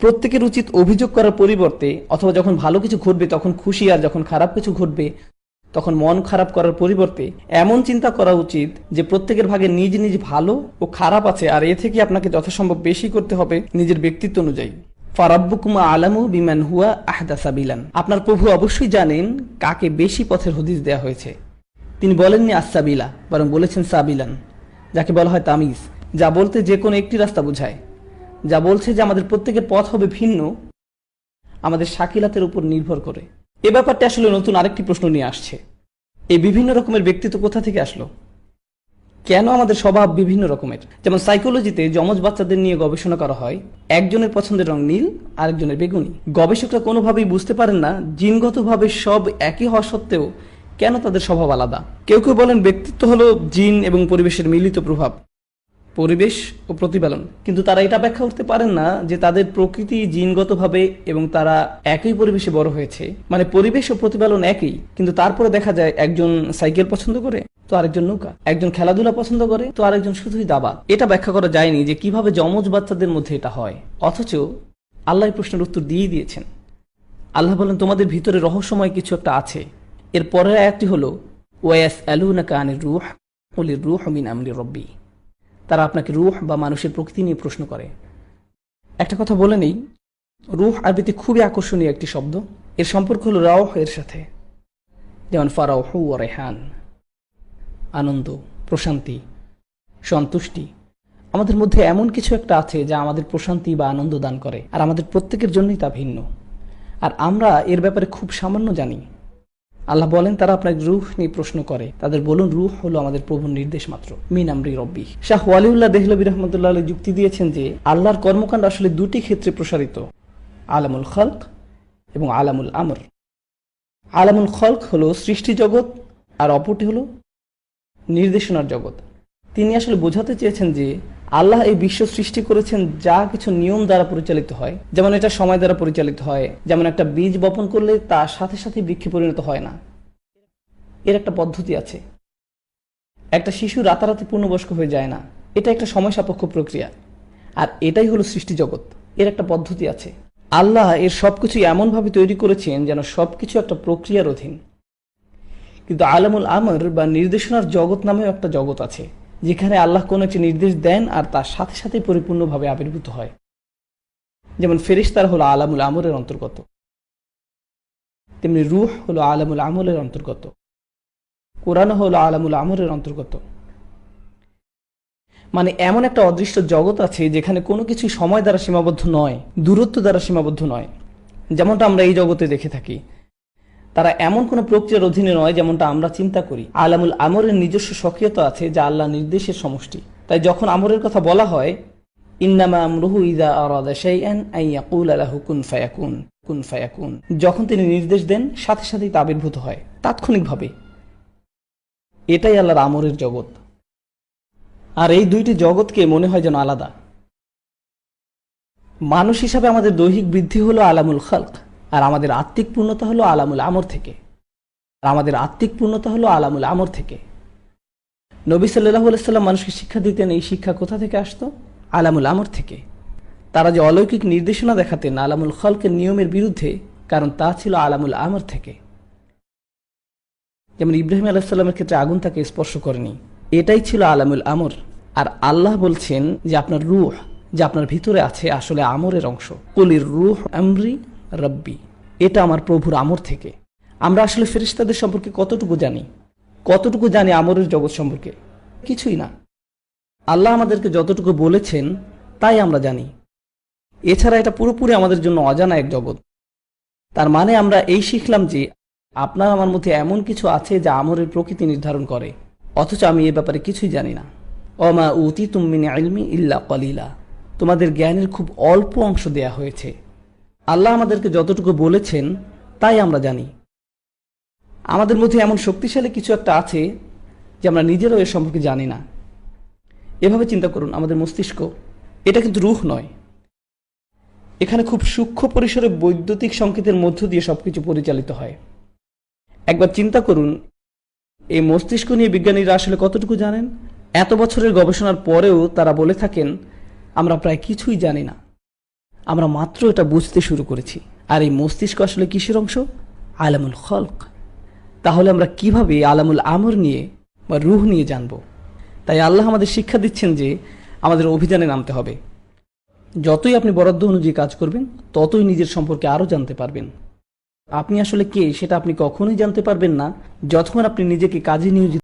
প্রত্যেকের উচিত অভিযোগ করার পরিবর্তে অথবা যখন ভালো কিছু ঘটবে, তখন খুশি আর যখন খারাপ কিছু ঘটবে, তখন মন খারাপ করার পরিবর্তে এমন চিন্তা করা উচিত যে প্রত্যেকের ভাগে নিজ নিজ ভালো ও খারাপ আছে আর এ থেকে আপনাকে যথাসম্ভব বেশি করতে হবে নিজের ব্যক্তিত্ব অনুযায়ী। ফারাব্বুকুমা আলামু বিমান হুয়া আহদা সাবিলান। আপনার প্রভু অবশ্যই জানেন কাকে বেশি পথের হদিস দেয়া হয়েছে। তিনি বলেননি আসাবিলা বরং বলেছেন সাবিলান, যাকে বলা হয় তামিজ, যা বলতে যে কোনো একটি রাস্তা বোঝায়। যা বলছে যে আমাদের প্রত্যেকের পথ হবে ভিন্ন, আমাদের শাকিলাতের উপর নির্ভর করে। এ ব্যাপারটা আসলে নতুন আরেকটি প্রশ্ন নিয়ে আসছে। এই বিভিন্ন রকমের ব্যক্তিত্ব কোথা থেকে আসলো? কেন আমাদের স্বভাব বিভিন্ন রকমের? যেমন সাইকোলজিতে যমজ বাচ্চাদের নিয়ে গবেষণা করা হয়, একজনের পছন্দের রং নীল, আরেকজনের বেগুনি। গবেষকরা কোনোভাবেই বুঝতে পারেন না, জিনগতভাবে সব একই হওয়া সত্ত্বেও কেন তাদের স্বভাব আলাদা। কেউ কেউ বলেন ব্যক্তিত্ব হলো জিন এবং পরিবেশের মিলিত প্রভাব। পরিবেশ ও প্রতিপালন। কিন্তু তারা এটা ব্যাখ্যা করতে পারেন না যে তাদের প্রকৃতি জিনগতভাবে এবং তারা একই পরিবেশে বড় হয়েছে। মানে পরিবেশ ও প্রতিপালন একই, কিন্তু তারপরে দেখা যায় একজন সাইকেল পছন্দ করে তো আরেকজন নৌকা, একজন খেলাধুলা পছন্দ করে তো আরেকজন শুধুই দাবা। এটা ব্যাখ্যা করা যায়নি যে কীভাবে যমজ বাচ্চাদের মধ্যে এটা হয়। অথচ আল্লাহ প্রশ্নের উত্তর দিয়ে দিয়েছেন। আল্লাহ বলেন, তোমাদের ভিতরে রহস্যময় কিছু একটা আছে। এর পরের আয়াতটি হলো ওয়াস আলুনাকা আনির রুহ অলির রুহ মিন আমরি রব্বি। তারা আপনাকে রুহ বা মানুষের প্রকৃতি নিয়ে প্রশ্ন করে। একটা কথা বলে নেই, রুহ আরবিতে খুবই আকর্ষণীয় একটি শব্দ। এর সম্পর্ক হলো রাওহ এর সাথে। যেমন ফারাও হু ও রেহান। আনন্দ, প্রশান্তি, সন্তুষ্টি। আমাদের মধ্যে এমন কিছু একটা আছে যা আমাদের প্রশান্তি বা আনন্দ দান করে, আর আমাদের প্রত্যেকের জন্যই তা ভিন্ন। আর আমরা এর ব্যাপারে খুব সামান্য জানি। আল্লাহ বলেন, তারা আপনার রুহ নিয়ে প্রশ্ন করে। তাদের বলুন, রুহ হলো আমাদের প্রভুর নির্দেশ মাত্র। মিন আমরি রব্বি। শাহ ওয়ালিউল্লাহ দেহলবী রহমতুল্লাহ যুক্তি দিয়েছেন যে, আল্লাহর কর্মকাণ্ড আসলে দুটি ক্ষেত্রে প্রসারিত। আলামুল খলক এবং আলামুল আমর। আলামুল খলক হলো সৃষ্টি জগৎ, আর অপরটি হলো নির্দেশনার জগৎ। তিনি আসলে বোঝাতে চেয়েছেন যে আল্লাহ এই বিশ্ব সৃষ্টি করেছেন যা কিছু নিয়ম দ্বারা পরিচালিত হয়। যেমন এটা সময় দ্বারা পরিচালিত হয়। যেমন একটা বীজ বপন করলে তার সাথে সাথে বৃক্ষে পরিণত হয় না। এর একটা পদ্ধতি আছে। একটা শিশু রাতারাতি পূর্ণবয়স্ক হয়ে যায় না। এটা একটা সময় সাপেক্ষ প্রক্রিয়া। আর এটাই হলো সৃষ্টি জগৎ। এর একটা পদ্ধতি আছে। আল্লাহ এর সব সবকিছু এমনভাবে তৈরি করেছেন যেন সব কিছু একটা প্রক্রিয়ার অধীন। কিন্তু আলামুল আমর বা নির্দেশনার জগৎ নামেও একটা জগৎ আছে। যেখানে আল্লাহ কোনো একটি নির্দেশ দেন আর তার সাথে সাথে পরিপূর্ণভাবে আবির্ভূত হয়। যেমন ফেরিস্তার হলো আলামুল আমরের অন্তর্গত। তেমনি রুহ হলো আলামুল আমলের অন্তর্গত। কোরআন হলো আলামুল আমরের অন্তর্গত। মানে এমন একটা অদৃশ্য জগৎ আছে যেখানে কোনো কিছু সময় দ্বারা সীমাবদ্ধ নয়, দূরত্ব দ্বারা সীমাবদ্ধ নয়। যেমনটা আমরা এই জগতে দেখে থাকি। তারা এমন কোনো প্রক্রিয়ার অধীনে নয় যেমনটা আমরা চিন্তা করি। আলামুল আমরের নিজস্ব সক্রিয়তা আছে যা আল্লাহ নির্দেশের সমষ্টি। তাই যখন আমরের কথা বলা হয়, ইন্নামা আমরুহু ইদা আরাদা ফায়াকুন, কুন ফায়াকুন। যখন তিনি নির্দেশ দেন, সাথে সাথেই তা আবির্ভূত হয়, তাৎক্ষণিকভাবে। এটাই আল্লাহর আমরের জগৎ। আর এই দুইটি জগৎকে মনে হয় যেন আলাদা। মানুষ হিসাবে আমাদের দৈহিক বৃদ্ধি হলো আলামুল খালক। আর আমাদের আত্মিক পূর্ণতা হলো আলামুল আমর থেকে। আর আমাদের আত্মিক পূর্ণতা হলো আলামুল আমর থেকে। নবী সাল্লাহ সাল্লাম মানুষকে শিক্ষা দিতেন, এই শিক্ষা কোথা থেকে আসতো? আলামুল আমর থেকে। তারা যে অলৌকিক নির্দেশনা দেখাতেন আলামুল খলকের নিয়মের বিরুদ্ধে, কারণ তা ছিল আলামুল আমর থেকে। যেমন ইব্রাহিম আলাহিসাল্লামের ক্ষেত্রে আগুন তাকে স্পর্শ করেনি। এটাই ছিল আলামুল আমর। আর আল্লাহ বলছেন যে আপনার রুহ, যে আপনার ভিতরে আছে আসলে আমরের অংশ। কলির রুহ আমরি রব্বি, এটা আমার প্রভুর আমর থেকে। আমরা আসলে ফেরিস্তাদের সম্পর্কে কতটুকু জানি? কতটুকু জানি আমরের জগৎ সম্পর্কে? কিছুই না। আল্লাহ আমাদেরকে যতটুকু বলেছেন, তাই আমরা জানি। এছাড়া এটা পুরোপুরি আমাদের জন্য অজানা এক জগৎ। তার মানে আমরা এই শিখলাম যে, আপনার আমার মধ্যে এমন কিছু আছে যা আমরের প্রকৃতি নির্ধারণ করে। অথচ আমি এ ব্যাপারে কিছুই জানি না। অমা উতি তুমিন আলমি ইল্লা কলিলা। তোমাদের জ্ঞানের খুব অল্প অংশ দেয়া হয়েছে। আল্লাহ আমাদেরকে যতটুকু বলেছেন, তাই আমরা জানি। আমাদের মধ্যে এমন শক্তিশালী কিছু একটা আছে যে আমরা নিজেরাও এর সম্পর্কে জানি না। এভাবে চিন্তা করুন, আমাদের মস্তিষ্ক, এটা কিন্তু রুহ নয়। এখানে খুব সূক্ষ্ম পরিসরে বৈদ্যুতিক সংকেতের মধ্য দিয়ে সবকিছু পরিচালিত হয়। একবার চিন্তা করুন, এই মস্তিষ্ক নিয়ে বিজ্ঞানীরা আসলে কতটুকু জানেন? এত বছরের গবেষণার পরেও তারা বলে থাকেন, আমরা প্রায় কিছুই জানি না। আমরা মাত্র এটা বুঝতে শুরু করেছি। আর এই মস্তিষ্ক আসলে কিসের অংশ? আলামুল খলক। তাহলে আমরা কীভাবে আলামুল আমর নিয়ে বা রুহ নিয়ে জানব? তাই আল্লাহ আমাদের শিক্ষা দিচ্ছেন যে আমাদের অভিযানে নামতে হবে। যতই আপনি বরাদ্দ অনুযায়ী কাজ করবেন, ততই নিজের সম্পর্কে আরও জানতে পারবেন। আপনি আসলে কে, সেটা আপনি কখনোই জানতে পারবেন না। যতক্ষণ আপনি নিজেকে কাজে নিয়োজিত